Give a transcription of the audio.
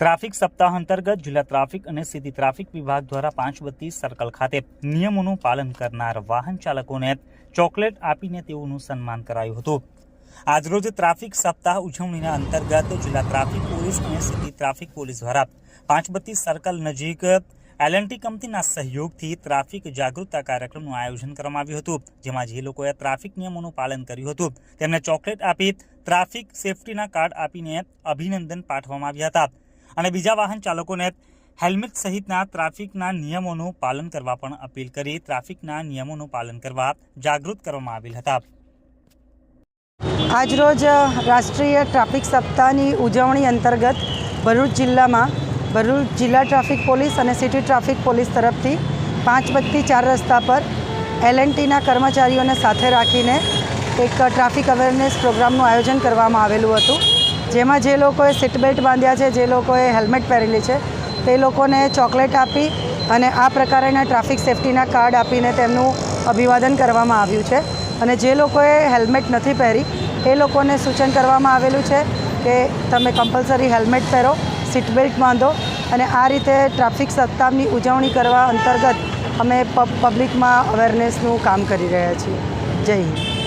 Traffic સપ્તાહ અંતર્ગત જિલ્લા ટ્રાફિક અને સિટી ટ્રાફિક વિભાગ દ્વારા પાંચ બત્તીસ સર્કલ ખાતે નિયમોનું પાલન કરનાર વાહન ચાલકોને ચોકલેટ આપીને તેઓનું સન્માન કરાયું હતું. આજરોજ ટ્રાફિક સપ્તાહ ઉજવણીના અંતર્ગત જિલ્લા ટ્રાફિક પોલીસ અને સિટી ટ્રાફિક પોલીસ દ્વારા પાંચ બત્તીસ સર્કલ નજીક એલએનટી કંપનીના સહયોગથી ટ્રાફિક જાગૃતતા કાર્યક્રમનું આયોજન કરવામાં આવ્યું હતું, જેમાં જે લોકોએ ટ્રાફિક નિયમોનું પાલન કર્યું હતું, તેમને ચોકલેટ આપી ટ્રાફિક સેફટીના કાર્ડ આપીને અભિનંદન પાઠવવામાં આવ્યા હતા. અને બીજા વાહન ચાલકોને હેલ્મેટ સહિતના ટ્રાફિકના નિયમોનું પાલન કરવા પણ અપીલ કરી. ટ્રાફિકના નિયમોનું પાલન કરવા જાગૃત કરવામાં આવેલ હતા. આજરોજ રાષ્ટ્રીય ટ્રાફિક સપ્તાહની ઉજવણી અંતર્ગત ભરૂચ જિલ્લામાં ભરૂચ જિલ્લા ટ્રાફિક પોલીસ અને સિટી ટ્રાફિક પોલીસ તરફથી પાંચ બત્તી ચાર રસ્તા પર એલએનટીના કર્મચારીઓને સાથે રાખીને એક ટ્રાફિક અવેરનેસ પ્રોગ્રામનું આયોજન કરવામાં આવેલું હતું. જેમાં જે લોકોએ સીટ બેલ્ટ બાંધ્યા છે, જે લોકોએ હેલ્મેટ પહેરેલી છે, તે લોકોને ચોકલેટ આપી અને આ પ્રકારના ટ્રાફિક સેફટીના કાર્ડ આપીને તેમનું અભિવાદન કરવામાં આવ્યું છે. અને જે લોકોએ હેલ્મેટ નથી પહેરી, એ લોકોને સૂચન કરવામાં આવેલું છે કે તમે કમ્પલસરી હેલ્મેટ પહેરો સીટ બેલ્ટ બાંધો અને આ રીતે ટ્રાફિક સપ્તાહની ઉજવણી કરવા અંતર્ગત અમે પબ પબ્લિકમાં અવેરનેસનું કામ કરી રહ્યા છીએ. જય હિન્દ.